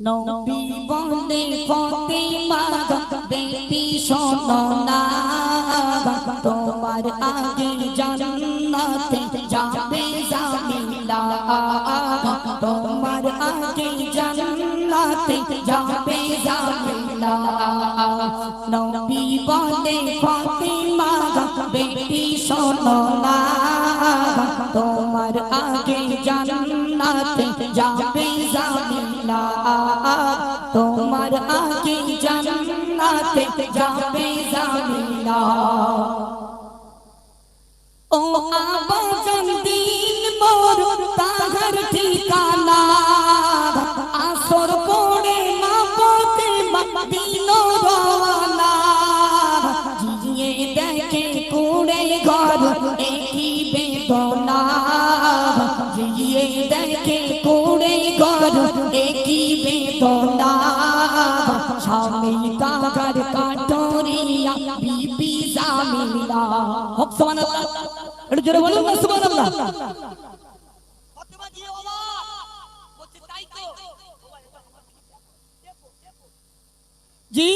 নবী বলে ফতেমা বেটি শোনো না তোমার আগে জান্নাতে যাবে জামিলা তোমার আগে জান্নাতে যাবে জামিলা নবী বলে ফতেমা বেটি শোনো না তোমার আগে জান্নাতে যাবে জামিলা তোমার আগে জান্নাতে যাবে জামিলা। ও আবাজান দিন মোর তাহার ঠিকানা। কাকার কাঠরিয়া বিবি জামিলা। হক, সুবহানাল্লাহ। একটু জোরে বলুন না, সুবহানাল্লাহ। জি,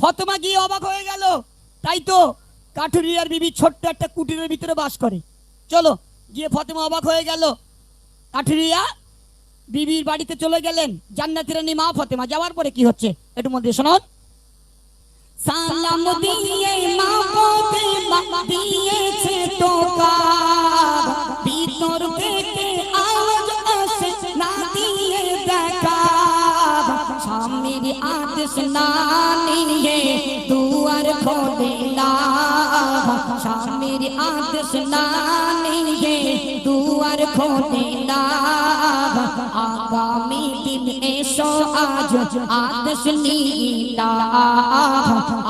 ফতেমা গিয়ে অবাক হয়ে গেল। তাই তো কাঠুরিয়ার বিবি ছোট্ট একটা কুটিরের ভিতরে বাস করে। চলো, গিয়ে ফতেমা অবাক হয়ে গেল। কাঠুরিয়া বিবির বাড়িতে চলে গেলেন। জান্নাতি রানী মা ফতেমা। যাওয়ার পরে কি হচ্ছে? একটু মধ্যে শোনান। সালাম দিয়ে মা দিয়েছে টোকা। ভিতর থেকে আওয়াজ আসে, না দিয়ে দেখা। স্বামীর আদেশ না স্বামীর আদেশ না নিয়ে দুয়ার খোলে না আগামী দিন এসো আজ আদেশ নীলা।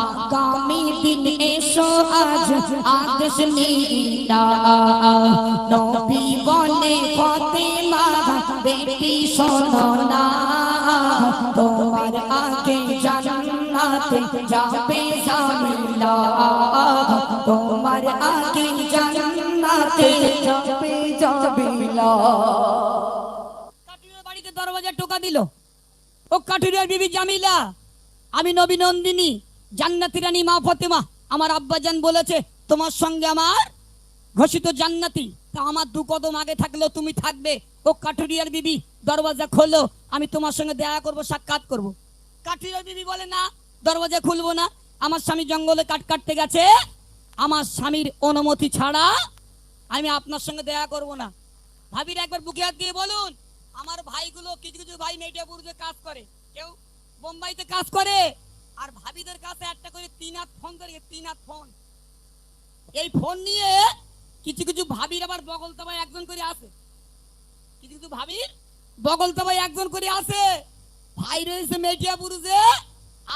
আগামী দিন এসো আজ আদেশ নীলা। নবী বলে, ফতেমা, বেটি শোনো না। তোমার আগে আমি নবী নন্দিনী, জান্নাতি রানী মা ফতেমা, আমার আব্বাজান বলেছে, তোমার সঙ্গে আমার ঘোষিত জান্নাতি, তা আমার দু কদম আগে থাকলেও তুমি থাকবে। ও কাঠুরিয়ার বিবি, দরওয়াজা খোলো, আমি তোমার সঙ্গে দেখা করব, সাক্ষাৎ করব। কাঠুরিয়ার বিবি বলে, না দরওয়াজা খুলবো না। আমার স্বামী জঙ্গলে কাট কাটতে গেছে। আমার স্বামীর অনুমতি ছাড়া আমি আপনার সঙ্গে দেখা করব না। ভাবির একবার বুকে হাত দিয়ে বলুন, আমার ভাইগুলো কিছু কিছু ভাই মেডিয়াপুরে কাজ করে। কেউ বোম্বাইতে কাজ করে, আর ভাবিদের কাছে একটা করে তিন হাত ফোন করে তিন হাত ফোন। এই ফোন নিয়ে কিছু কিছু ভাবির আবার বগল তবাই একজন করে আসে। কিছু কিছু ভাবির বগল তবাই একজন করে আসে। ভাই রয়েছে মেডিয়াপুরুজে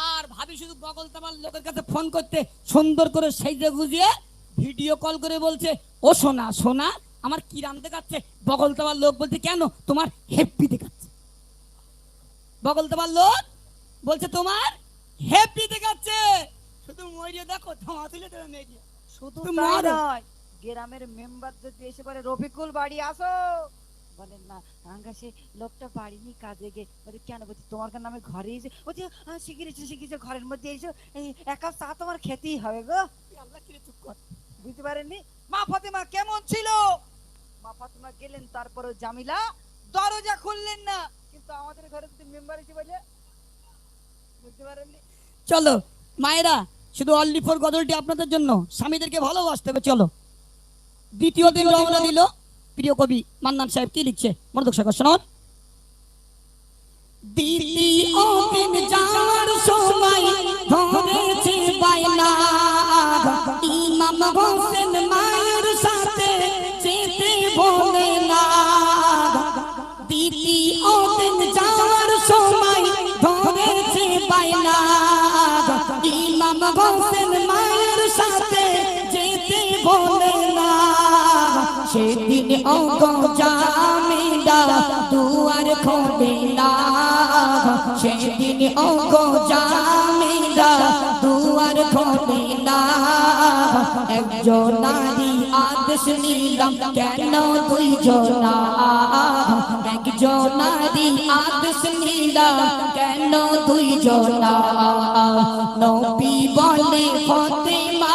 আর ভাবি শুধু বগল তবার লোকের কাছে ফোন করতে সুন্দর করে সেজে গুজিয়ে ভিডিও কল করে বলছে ও সোনা সোনা আমার কিরাম দেখাচ্ছে। বগল তবার লোক বলছে কেন? তোমার হেপ্পি দেখাচ্ছে। বগল তবার লোক বলছে তোমার হেপ্পি দেখাচ্ছে। শুধু মরিয়ে দেখো ধোঁয়া তুলে দেবে মেরিয়ে। শুধু গ্রামের মেম্বার যদি এসে বলে রফিকুল বাড়ি আসো। আঙ্গা সে লোকটা কাজে গে বলে কেন বলছি তোমার কেন আমি ঘরে এসে বলছি "আহ, শিখিয়েছে শিখিয়েছে ঘরের মধ্যে এসে। এই এক কাপ চা তোমার খেতেই হবে গো। আল্লাহ কিরে চুপ কর। বুঝতে পারেননি? মা ফাতেমা কেমন ছিল? মা ফাতেমা গেলেন তারপরে জামিলা দরজা খুললেন না। কিন্তু আমাদের ঘরে যদি মেম্বার এসে বলে বুঝতে পারেননি? চলো মায়েরা শুধু অনলি ফর গজলটি আপনাদের জন্য। স্বামীদেরকে ভালোবাসতে হবে চলো। দ্বিতীয় দিন রওনা দিল। প্রিয় কবি মান্নান সাহেব কি লিখছে মনোদক সাগর শোনান দ্বিতীয় দিন যাওয়ার সময় ধরেছে ইমাম হোসেন অঙ্গ জামিলা দুয়ার খোলে না সেদিন অঙ্গ জামিলা দুয়ার খোলে না একজন নারী আদেশ নিলাম, কেন দুইজনা? একজন নারী আদেশ নিলাম, কেন দুইজনা? নবী বলে, ফতেমা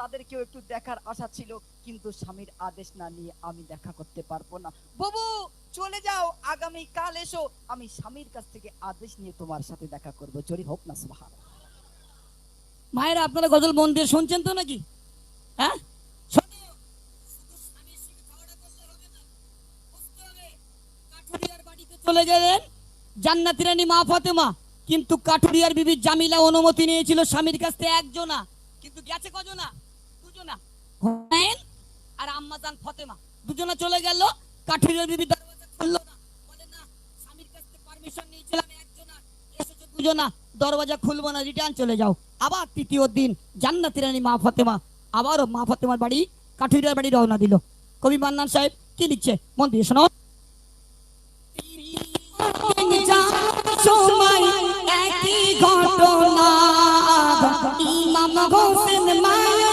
তাদেরকেও একটু দেখার আশা ছিল, কিন্তু স্বামীর আদেশ না নিয়ে আমি দেখা করতে পারব না। বাবু, চলে যাও, আগামী কাল এসো। আমি স্বামীর কাছ থেকে আদেশ নিয়ে তোমার সাথে দেখা করব। জোরে হোক না সুবহান মায়েরা, আপনারা গজল মন দিয়ে শুনছেন তো নাকি? হ্যাঁ? চলে গেলেন জান্নাতি মা ফাতেমা। কিন্তু কাঠুরিয়ার বিবি জামিলা অনুমতি নিয়েছিল স্বামীর কাছ থেকে একজনা। কিন্তু গেছে কজনা? হুমায়ুন আর ফাতেমা। দুজনা চলে গেল। বিবি খুললো না। বলে, না, স্বামীর কাছ থেকে পারমিশন নিয়েছিলাম এসেছে দরওয়াজা খুলবো না রিটার্ন চলে যাও। আবার তৃতীয় দিন জান্নাতি রানী মা ফাতেমা মা ফাতেমার বাড়ি বাড়ি রওনা দিল। কবি মান্নান সাহেব কি লিখছে? মন দিয়ে শোনো সময় একই ঘটনা। ইমাম হোসেন মায়ের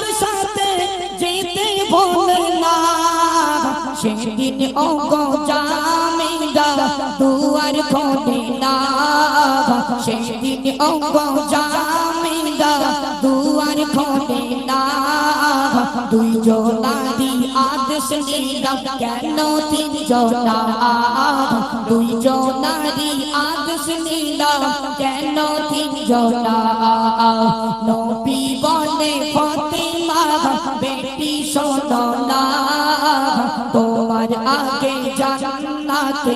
সেদিন অঙ্গ জামিলা দুয়ার খোলে না সেদিন অঙ্গ জামিলা দুয়ার খোলে না দুই জনারি আদেশ নিলাম, কেন তিন জনা দুই জনারি আদেশ নিলাম, কেন তিন জনা নবী বলে আগে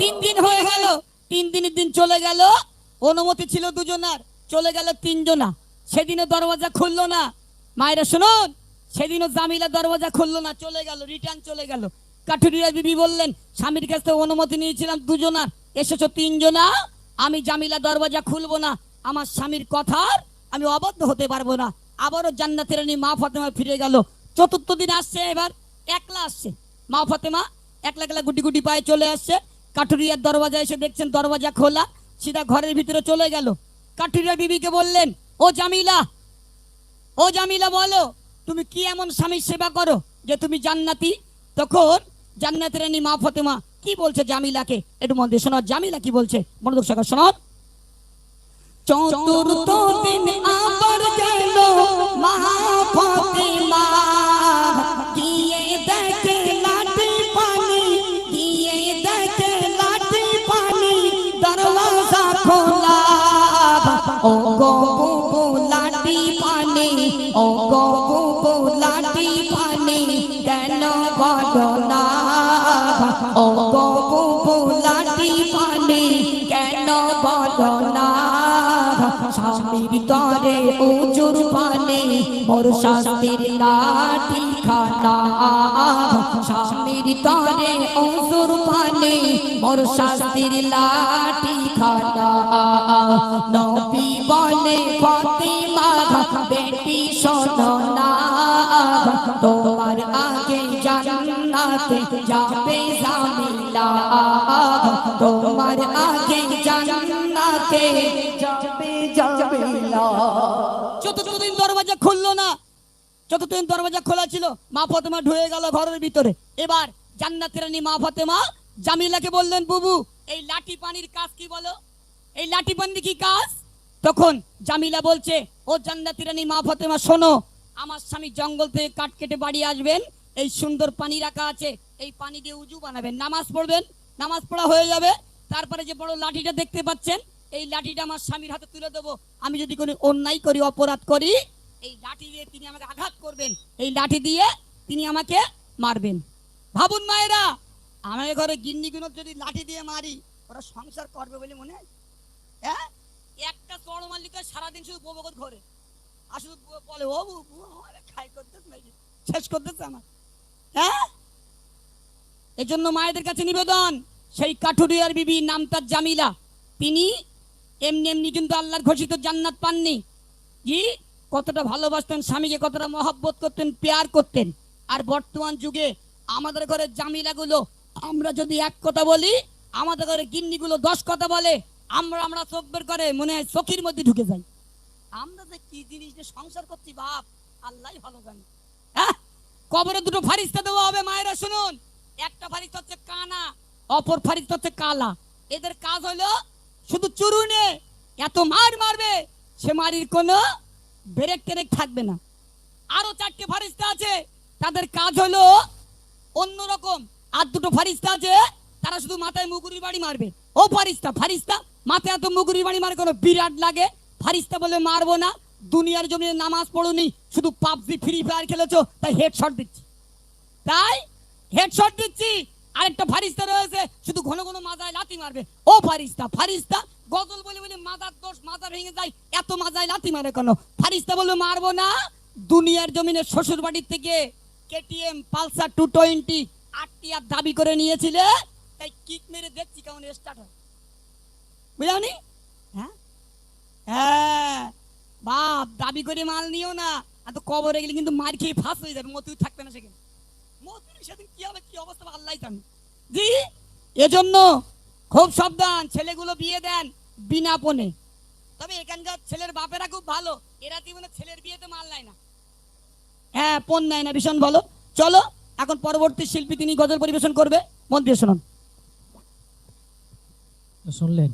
তিন দিন হয়ে গেল, তিন দিনের দিন চলে গেল, অনুমতি ছিল দুজনার, চলে গেল তিনজনা। সেদিনও দরওয়াজা খুললো না। মায়েরা শুনুন, সেদিনও জামিলা দরওয়াজা খুললো না, চলে গেল, রিটার্ন চলে গেল। কাঠুরিয়া বিবি বললেন, স্বামীর কাছ অনুমতি নিয়েছিলাম দুজনার, এসেছ তিনজনা, আমি জামিলা দরওয়াজা খুলবো না, আমার স্বামীর কথার আমি অবদ্ধ হতে পারব না। আবারও জান্নাতের মা ফাতেমা ফিরে গেল। চতুর্থ দিন আসছে এবার। একলা আসছে। মা ফাতেমা একলা একলা গুটি গুটি পায়ে চলে আসছে। কাঠুরিয়ার দরওয়াজা এসে দেখছেন দরওয়াজা খোলা। সিধা ঘরের ভিতরে চলে গেল। কাঠুরিয়া বিবিকে বললেন, ও জামিলা ও জামিলা বলো, তুমি কি এমন স্বামীর সেবা করো যে তুমি জান্নাতি? তখন জান্নাতের মা ফতেমা, কি বলছে জামিলাকে? একটু মন দিয়ে শোনো জামিলা কি বলছে? মনোযোগ সহকারে শোনো চতুর্থ দিন আবার গেল মা ফতেমা গিয়ে দেখে লাঠি পানি, গিয়ে দেখে লাঠি পানি, দরওয়াজা খোলা। ও গো বুবু লাঠি পানি ও গো বুবু লাঠি পানি, কেন বলো না? ও গো স্বামীর তরে উজুর পানে মোর শাস্তির লাঠি খানা স্বামীর তরে উজুর পানে মোর শাস্তির লাঠি খানা নবী বলে, ফতেমা বেটি শোনো তোমার আগে জান্নাতে যাবে জামিলা। তোমার আগে জান্নাতে যাবে জামিলা। দরওয়াজা খুললো না চতুর্থ দিন দরওয়াজা খোলা ছিল, মা ফতেমা ঢুয়ে গেল ঘরের ভিতরে। এবার জান্নাতের মা জামিলাকে বললেন, বুবু, এই লাঠি পানির কাজ কি বলো? এই লাঠি পানির কি কাজ? তখন জামিলা বলছে, ও জান্নাতি রানী, মা ফতেমা, শোনো, আমার স্বামী জঙ্গল থেকে কাঠ কেটে বাড়ি আসবেন, এই সুন্দর পানি রাখা আছে, এই পানি দিয়ে উজু বানাবেন, নামাজ পড়বেন, নামাজ পড়া হয়ে যাবে, তারপরে যে বড় লাঠিটা দেখতে পাচ্ছেন, এই লাঠিটা আমার স্বামীর হাতে তুলে দেবো, আমি যদি কোনো অন্যায় করি, অপরাধ করি, এই লাঠি দিয়ে তিনি আমাকে আঘাত করবেন, এই লাঠি দিয়ে তিনি আমাকে মারবেন। ভাবুন মায়েরা আমার ঘরে গিন্নিগুলো যদি লাঠি দিয়ে মারি, ওরা সংসার করবে বলে মনে হয়। হ্যাঁ? একটা চড় মাল্লিকা সারাদিন শুধু ববগত ঘরে আর শুধু বলে, ও খাই করতেছে শেষ করতেছে আমার। হ্যাঁ? এই জন্য মায়েদের কাছে নিবেদন, সেই কাঠুরিয়ার বিবি নাম তার জামিলা। তিনি এমনি এমনি কিন্তু আল্লাহর ঘোষিত জান্নাত পাননি। জি কতটা ভালোবাসতেন স্বামীকে, কতটা মহব্বত করতেন, পেয়ার করতেন। আর বর্তমান যুগে আমাদের ঘরে জামিলাগুলো, আমরা যদি এক কথা বলি, আমাদের ঘরে গিন্নিগুলো দশ কথা বলে আমরা আমরা চোখ বের করে মনে হয় চোখের মধ্যে ঢুকে যাই। আমরা যে কি জিনিস নিয়ে সংসার করছি বাপ আল্লাহ ভালো জানে। হ্যাঁ? কবরে দুটো ফারিস্তা দেওয়া হবে, মায়েরা শুনুন। একটা ফারিস্তা হচ্ছে কানা, অপর ফারিস্তা হচ্ছে কালা। এদের কাজ হলো শুধু চুরুনে এত মার মারবে, সে মারির কোনো ব্রেক টেরেক থাকবে না। আরও চারটে ফারিস্তা আছে, তাদের কাজ হলো অন্যরকম। আর দুটো ফারিস্তা আছে, তারা শুধু মাথায় মুগুরির বাড়ি মারবে। ও ফারিস্তা ফারিস্তা মাথায় এত মুগুরির বাড়ি মারে কোনো বিরাট লাগে? ফারিস্তা বলে মারবো না। দুনিয়ার জমিনে নামাজ পড়ুনি, শুধু পাবজি, ফ্রি ফায়ার খেলেছো, তাই হেডশট দিচ্ছি। তাই হেডশট দিচ্ছি। আরেকটা ফারিস্তা রয়েছে, শুধু ঘন ঘন মাজায় লাথি মারবে। ও ফারিস্তা ফারিস্তা, গজল বলে বলে মাজার দোষ মাজা ভেঙে যায়, এত মাজায় লাথি মারে কেন? ফারিস্তা বলে মারবো না। দুনিয়ার জমিনে শ্বশুর বাড়ির থেকে কেটিএম, পালসার, টু টোয়েন্টি, আটটি আর দাবি করে নিয়েছিলে, তাই কিক মেরে দেখছি কেমন স্টার্ট হয়। বুঝলি হ্যাঁ? হ্যাঁ। বাপ, দাবি করে মাল নিও না। আর তো কবরে গেলে কিন্তু মার খেয়ে ফাঁস হয়ে যাবে মতুই থাকবে না সেখানে। মতুই সেদিন কি হবে, কি অবস্থা আল্লাহ জানে। জি, এজন্য খুব সাবধান, ছেলেগুলো বিয়ে দেন বিনা পণে তবে এখানকার ছেলের বাপেরা খুব ভালো, এরা জীবনে ছেলের বিয়েতে মাল নেয় না। হ্যাঁ পণ নেয় না ভীষণ ভালো। চলো, এখন পরবর্তী শিল্পী তিনি গজল পরিবেশন করবে। মন দিয়ে শুনুন। শুনলেন?